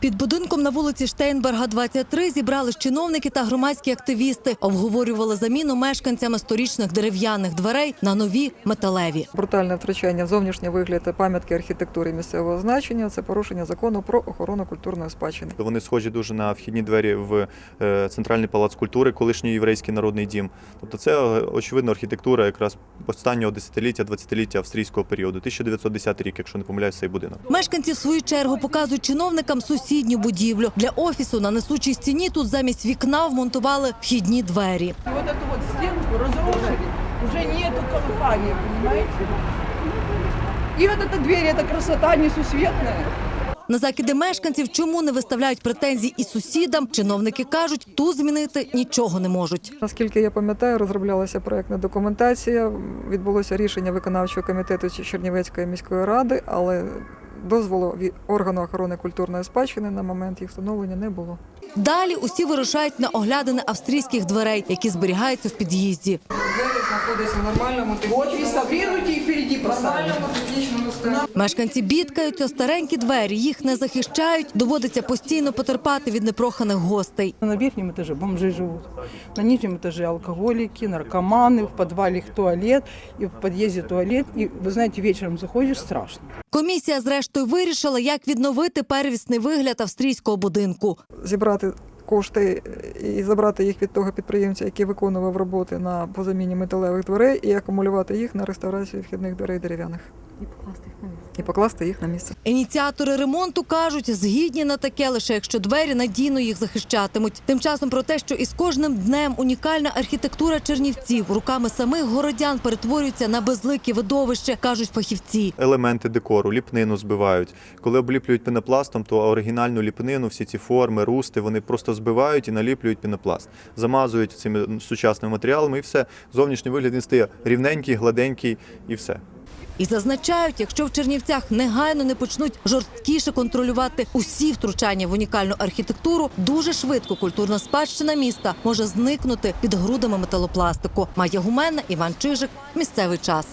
Під будинком на вулиці Штейнберга, 23, зібрались чиновники та громадські активісти. Обговорювали заміну мешканцями сторічних дерев'яних дверей на нові металеві. Брутальне втручання в зовнішній вигляд пам'ятки архітектури місцевого значення це порушення закону про охорону культурної спадщини. Вони схожі дуже на вхідні двері в е, центральний палац культури, колишній єврейський народний дім. Тобто це е, очевидно архітектура якраз останнього десятиліття, 20-ліття австрійського періоду, 1910 рік, якщо не помиляюсь, цей будинок. Мешканці в свою чергу показують чиновникам сусідню будівлю. Для офісу на несучій стіні тут замість вікна вмонтували вхідні двері. И вот эту вот стенку разрушили, уже нету колыхания, понимаете? И вот эта дверь, эта красота несусветная. На закиди мешканців, чому не виставляють претензій і сусідам, чиновники кажуть, ту змінити нічого не можуть. Наскільки я пам'ятаю, розроблялася проектна документація. Відбулося рішення виконавчого комітету Чернівецької міської ради, але дозволу від органу охорони культурної спадщини на момент їх встановлення не було. Далі усі вирушають на оглядини австрійських дверей, які зберігаються в під'їзді Двері знаходяться в нормальному Вот реставрируйте и впереди поставьте. технічному стані. Мешканці бідкаються, старенькі двері, їх не захищають, доводиться постійно потерпати від непроханих гостей. На верхнем этаже бомжи живут, на нижнем этаже алкоголики, наркоманы, в подвале их туалет, и в подъезде туалет. И вы знаете, вечером заходишь, страшно. Комісія, зрештою, вирішила, як відновити первісний вигляд австрійського будинку. Зібрати кошти і забрати їх від того підприємця, який виконував роботи на по заміні металевих дверей, і акумулювати їх на реставрацію вхідних дверей дерев'яних. І покласти їх на місце. покласти їх на місце. Ініціатори ремонту кажуть, згідні на таке лише якщо двері надійно їх захищатимуть. Тим часом про те, що із кожним днем унікальна архітектура чернівців руками самих городян перетворюється на безлике видовище, кажуть фахівці. Елементи декору, ліпнину збивають. Коли обліплюють пінопластом, то оригінальну ліпнину, всі ці форми, русти, вони просто збивають і наліплюють пінопласт. Замазують цими сучасними матеріалами і все. Зовнішній вигляд він стає рівненький, гладенький і все. І зазначають, якщо в Чернівцях негайно не почнуть жорсткіше контролювати усі втручання в унікальну архітектуру, дуже швидко культурна спадщина міста може зникнути під грудами металопластику. Має Гумена, Іван Чижик. Місцевий час.